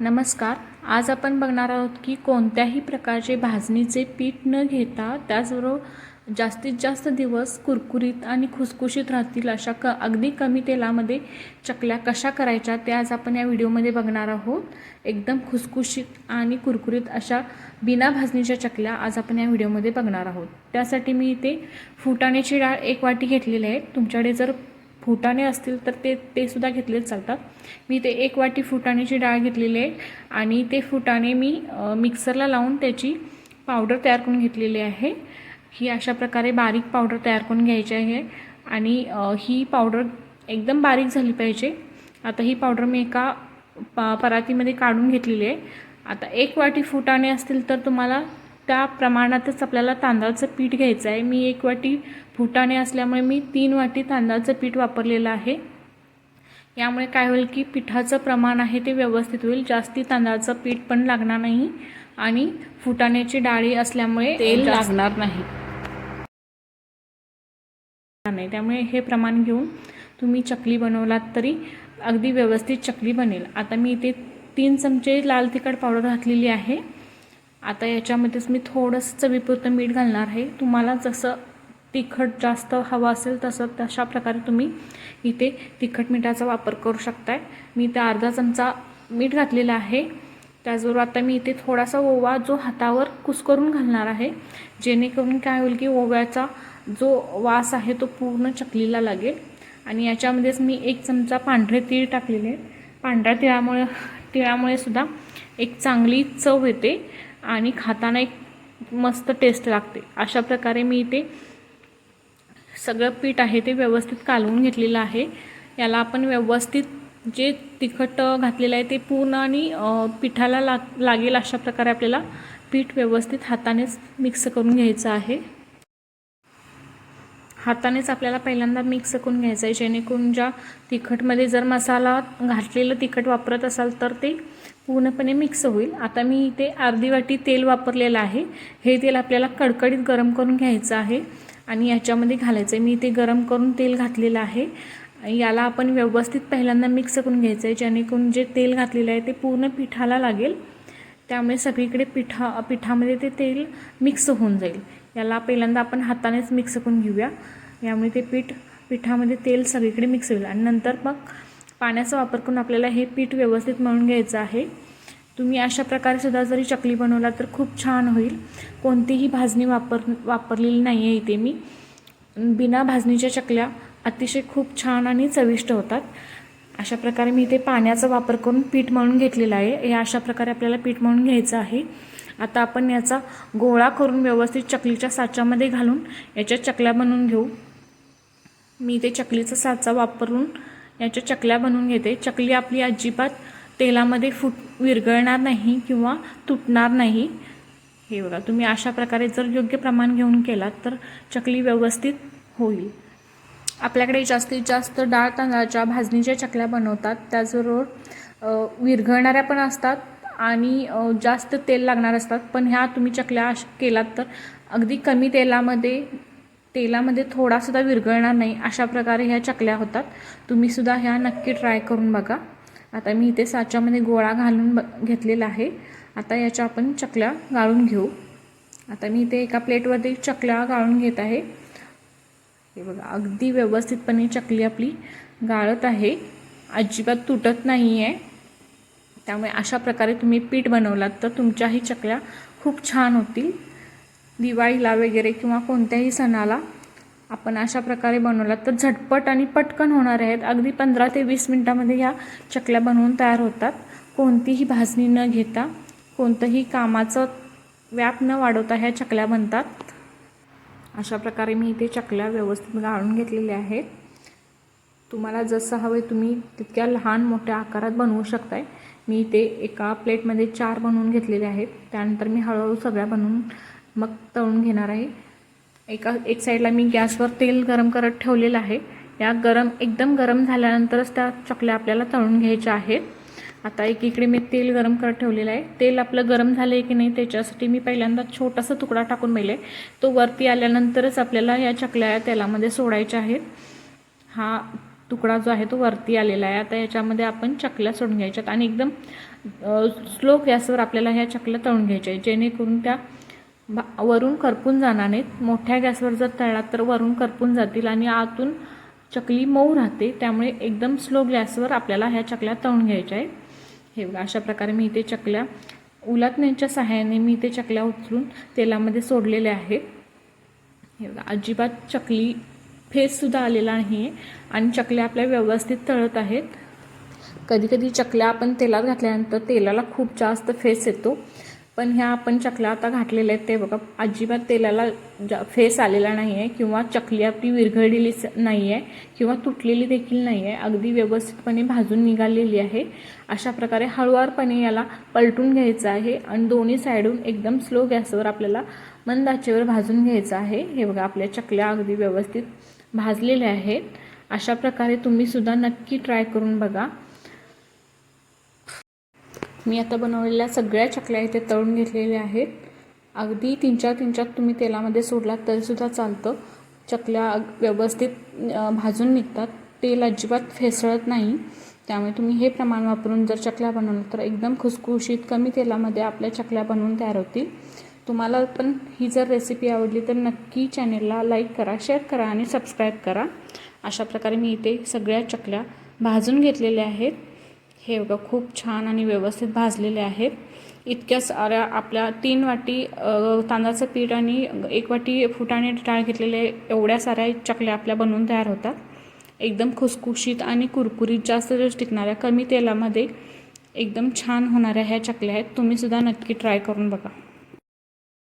नमस्कार. आज आपण बघणार आहोत की कोणत्याही प्रकारचे भाजणीचे पीठ न घेता त्याचबरोबर जास्तीत जास्त दिवस कुरकुरीत आणि खुसखुशीत राहतील अशा क अगदी कमी तेलामध्ये चकल्या कशा करायच्या ते आज आपण या व्हिडिओमध्ये बघणार आहोत. एकदम खुसखुशीत आणि कुरकुरीत अशा बिना भाजणीच्या चकल्या आज आपण या व्हिडिओमध्ये बघणार आहोत. त्यासाठी मी इथे फुटाण्याची डाळ एक वाटी घेतलेली आहे. तुमच्याकडे जर फुटाणे असतील तर ते ते सुद्धा घेतलेच चालतात. मी ते एक वाटी फुटाण्याची डाळ घेतलेली आहे आणि ते फुटाणे मी मिक्सरला लावून त्याची पावडर तयार करून घेतलेली आहे. ही अशा प्रकारे बारीक पावडर तयार करून घ्यायची आहे आणि ही पावडर एकदम बारीक झाली पाहिजे. आता ही पावडर मी एका प परातीमध्ये काढून घेतलेली आहे. आता एक वाटी फुटाणे असतील तर तुम्हाला त्या प्रमाणातच आपल्याला तांदळाचं पीठ घ्यायचं आहे. मी एक वाटी फुटाणे असल्यामुळे मी तीन वाटी तांदळाचं पीठ वापरलेलं आहे. यामुळे काय होईल की पिठाचं प्रमाण आहे ते व्यवस्थित होईल. जास्ती तांदळाचं पीठ पण लागणार नाही आणि फुटाण्याची डाळी असल्यामुळे तेल लागणार नाही. नाही. त्यामुळे हे प्रमाण घेऊन तुम्ही चकली बनवलात तरी अगदी व्यवस्थित चकली बनेल. आता मी इथे तीन चमचे लाल तिखट पावडर घातलेली आहे. आता याच्यामध्येच मी थोडंसं चवीपुरतं मीठ घालणार आहे. तुम्हाला जसं तिखट जास्त हवं असेल तसं तशा प्रकारे तुम्ही इथे तिखट मिठाचा वापर करू शकताय. मी इथे अर्धा चमचा मीठ घातलेला आहे. त्याचबरोबर आता मी इथे थोडासा ओवा जो हातावर कुस्करून घालणार आहे. जेणेकरून काय होईल की ओव्याचा जो वास आहे तो पूर्ण चकलीला लागेल. आणि याच्यामध्येच मी एक चमचा पांढरे तीळ टाकलेले. पांढऱ्या तिळामुळे तिळामुळे सुद्धा एक चांगली चव येते. आणि खाताना एक मस्त टेस्ट लागते. अशा प्रकारे मी इथे सगळं पीठ आहे ते व्यवस्थित कालवून घेतलेलं आहे. याला आपण व्यवस्थित जे तिखट घातलेलं आहे ते पूर्ण आणि पिठाला लाग लागेल अशा प्रकारे आपल्याला पीठ व्यवस्थित हातानेच मिक्स करून घ्यायचं आहे. हातानेच आपल्याला पहिल्यांदा मिक्स करून घ्यायचं आहे जेणेकरून ज्या तिखटमध्ये जर मसाला घातलेलं तिखट वापरत असाल तर ते पूर्णपणे मिक्स होईल. आता मी इथे अर्धी वाटी तेल वापरलेलं आहे. हे तेल आपल्याला कडकडीत गरम करून घ्यायचं आहे आणि याच्यामध्ये घालायचं आहे मी इथे गरम करून तेल घातलेलं आहे. याला आपण व्यवस्थित पहिल्यांदा मिक्स करून घ्यायचं आहे जेणेकरून जे तेल घातलेलं आहे ते पूर्ण पिठाला लागेल. त्यामुळे सगळीकडे पिठा पिठामध्ये ते तेल मिक्स होऊन जाईल. याला पहिल्यांदा आपण हातानेच मिक्स करून घेऊया. यामुळे ते पीठ पिठामध्ये तेल सगळीकडे मिक्स होईल. आणि नंतर मग पाण्याचा वापर करून आपल्याला हे पीठ व्यवस्थित मळून घ्यायचं आहे. तुम्ही अशा प्रकारे सुद्धा जरी चकली बनवला तर खूप छान होईल. कोणतीही भाजणी वापर वापरलेली नाही आहे इथे मी. बिना भाजणीच्या चकल्या अतिशय खूप छान आणि चविष्ट होतात. अशा प्रकारे मी इथे पाण्याचा वापर करून पीठ मळून घेतलेलं आहे. हे अशा प्रकारे आपल्याला पीठ मळून घ्यायचं आहे. आता आपण याचा गोळा करून व्यवस्थित चकलीच्या साच्यामध्ये घालून याच्या चकल्या बनवून घेऊ. मी ते चकलीचा साचा वापरून याच्या चकल्या बनवून घेते. चकली आपली अजिबात तेलामध्ये फुट विरघळणार नाही किंवा तुटणार नाही. हे बघा तुम्ही अशा प्रकारे जर योग्य प्रमाण घेऊन केलात तर चकली व्यवस्थित होईल. आपल्याकडे जास्तीत जास्त डाळ तांदळाच्या भाजणीच्या चकल्या बनवतात. त्याचबरोबर विरघळणाऱ्या पण असतात. आणि जास्त तेल लागणार असतात. पण ह्या तुम्ही चकल्या अश- केलात तर अगदी कमी तेलामध्ये तेलामध्ये थोडासुद्धा विरघळणार नाही अशा प्रकारे ह्या चकल्या होतात. तुम्हीसुद्धा ह्या नक्की ट्राय करून बघा. आता मी इथे साच्यामध्ये गोळा घालून ब घेतलेला आहे. आता याच्या आपण चकल्या गाळून घेऊ. आता मी इथे एका प्लेटवरती चकल्या गाळून घेत आहे. हे बघा अगदी व्यवस्थितपणे चकली आपली गाळत आहे. अजिबात तुटत नाही आहे त्यामुळे अशा प्रकारे तुम्ही पीठ बनवलात तर तुमच्याही चकल्या खूप छान होतील. दिवाळीला वगैरे किंवा कोणत्याही सणाला आपण अशा प्रकारे बनवलात तर झटपट आणि पटकन होणार आहेत. अगदी पंधरा ते वीस मिनटामध्ये ह्या चकल्या बनवून तयार होतात. कोणतीही भाजणी न घेता कोणतंही कामाचं व्याप न वाढवता ह्या चकल्या बनतात. अशा प्रकारे मी इथे चकल्या व्यवस्थित गाळून घेतलेल्या आहेत. तुम्हाला जसं हवं आहे तुम्ही तितक्या लहान मोठ्या आकारात बनवू शकताय. मी ते एका प्लेटमध्ये चार बनवून घेतलेले आहेत. त्यानंतर मी हळूहळू सगळ्या बनवून मग तळून घेणार आहे. एका एक साईडला मी गॅसवर तेल गरम करत ठेवलेलं आहे. या गरम एकदम गरम झाल्यानंतरच त्या चकल्या आपल्याला तळून घ्यायच्या आहेत. आता एकीकडे मी तेल गरम करत ठेवलेलं आहे. तेल आपलं गरम झालं आहे की नाही त्याच्यासाठी मी पहिल्यांदा छोटासा तुकडा टाकून मेले तो वरती आल्यानंतरच आपल्याला या चकल्या तेलामध्ये सोडायच्या आहेत. हा तुकडा जो आहे तो वरती आलेला आहे. आता याच्यामध्ये आपण चकल्या सोडून घ्यायच्यात आणि एकदम स्लो गॅसवर आपल्याला ह्या चकल्या तळून घ्यायच्या आहेत. जेणेकरून त्या वरून करपून जाणार नाहीत. मोठ्या गॅसवर जर तळलात तर वरून करपून जातील आणि आतून चकली मऊ राहते. त्यामुळे एकदम स्लो गॅसवर आपल्याला ह्या चकल्या तळून घ्यायच्या आहेत. हे बघा अशा प्रकारे मी इथे चकल्या उलातण्याच्या सहाय्याने मी इथे चकल्या उचलून तेलामध्ये सोडलेल्या आहेत. हे बघा अजिबात चकली फेससुद्धा आलेला नाही आहे आणि चकल्या आपल्या व्यवस्थित तळत आहेत. कधी कधी चकल्या आपण तेलात घातल्यानंतर तेलाला खूप जास्त फेस येतो. पण ह्या आपण चकल्या आता घातलेल्या आहेत ते बघा अजिबात तेलाला जा फेस आलेला नाही आहे किंवा चकली आपली विरघळलेली नाही आहे किंवा तुटलेली देखील नाही आहे अगदी व्यवस्थितपणे भाजून निघालेली आहे. अशा प्रकारे हळुवारपणे याला पलटून घ्यायचं आहे आणि दोन्ही साईडून एकदम स्लो गॅसवर आपल्याला मंद आचेवर भाजून घ्यायचं आहे. हे बघा आपल्या चकल्या अगदी व्यवस्थित भाजलेले आहेत. अशा प्रकारे तुम्ही सुद्धा नक्की ट्राय करून बघा. मी आता बनवलेल्या सगळ्या चकल्या इथे तळून घेतलेल्या आहेत. अगदी तीन चार तीन चार तुम्ही तेलामध्ये सोडलात तरीसुद्धा चालतं. चकल्या व्यवस्थित भाजून निघतात. तेल अजिबात फेसळत नाही. त्यामुळे तुम्ही हे प्रमाण वापरून जर चकल्या बनवलं तर एकदम खुसखुशीत कमी तेलामध्ये आपल्या चकल्या बनवून तयार होतील. तुम्हाला पण ही जर रेसिपी आवडली तर नक्की चॅनेलला लाईक करा शेअर करा आणि सबस्क्राईब करा. अशा प्रकारे मी इथे सगळ्या चकल्या भाजून घेतलेल्या आहेत. हे बघा खूप छान आणि व्यवस्थित भाजलेले आहेत. इतक्या साऱ्या आपल्या तीन वाटी तांदळाचं पीठ आणि एक वाटी फुटाणे डाळ घेतलेले एवढ्या साऱ्या चकल्या आपल्या बनवून तयार होतात. एकदम खुसखुशीत आणि कुरकुरीत जास्त दिवस टिकणाऱ्या कमी तेलामध्ये एकदम छान होणाऱ्या ह्या चकल्या आहेत. तुम्हीसुद्धा नक्की ट्राय करून बघा.